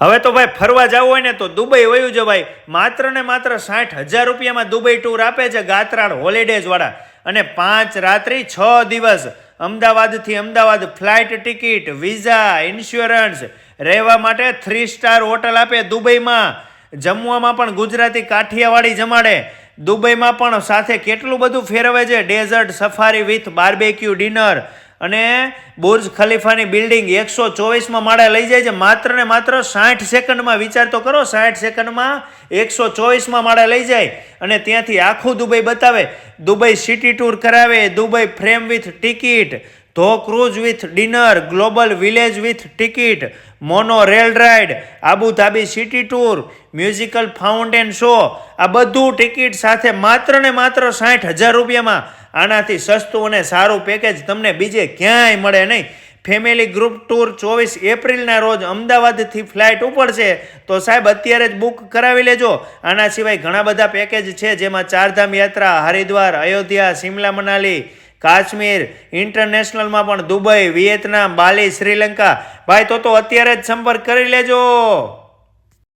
હવે તો ભાઈ ફરવા જવું હોય ને તો દુબઈ વયું જવાય માત્ર ને માત્ર સાઠ હજાર રૂપિયામાં દુબઈ ટૂર આપે છે ગાત્રાળ હોલિડેઝવાળા અને પાંચ રાત્રિ છ દિવસ અમદાવાદથી Ahmedabad flight ticket visa insurance રહેવા માટે થ્રી સ્ટાર હોટલ આપે દુબઈમાં. જમવામાં પણ ગુજરાતી કાઠિયાવાડી જમાડે. દુબઈમાં પણ સાથે કેટલું બધું ફેરવે છે? Desert safari with barbecue dinner અને બુર્જ ખલીફાની બિલ્ડિંગ એકસો ચોવીસમાં માળે લઈ જાય છે. માત્ર ને માત્ર સાઠ સેકન્ડમાં વિચાર તો કરો, સાઠ સેકન્ડમાં એકસો ચોવીસમાં માળે લઈ જાય અને ત્યાંથી આખું દુબઈ બતાવે. દુબઈ સિટી ટૂર કરાવે, Dubai frame with ticket, dhow cruise with dinner, global village with ticket, monorail ride, Abu Dhabi city tour, musical fountain show, આ બધું ટિકિટ સાથે માત્ર ને માત્ર સાઠ હજાર રૂપિયામાં આનાથી સસ્તું અને સારું પેકેજ તમને બીજે ક્યાંય મળે નહીં. ફેમિલી ગ્રુપ ટૂર ચોવીસ એપ્રિલના રોજ અમદાવાદથી ફ્લાઇટ ઉપડશે તો સાહેબ, અત્યારે જ બુક કરાવી લેજો. આના સિવાય ઘણા બધા પેકેજ છે, જેમાં ચારધામ યાત્રા, હરિદ્વાર, અયોધ્યા, શિમલા, મનાલી, કાશ્મીર ઇન્ટરનેશનલમાં પણ દુબઈ, વિયેતનામ, બાલી, શ્રીલંકા. ભાઈ, તો તો અત્યારે જ સંપર્ક કરી લેજો.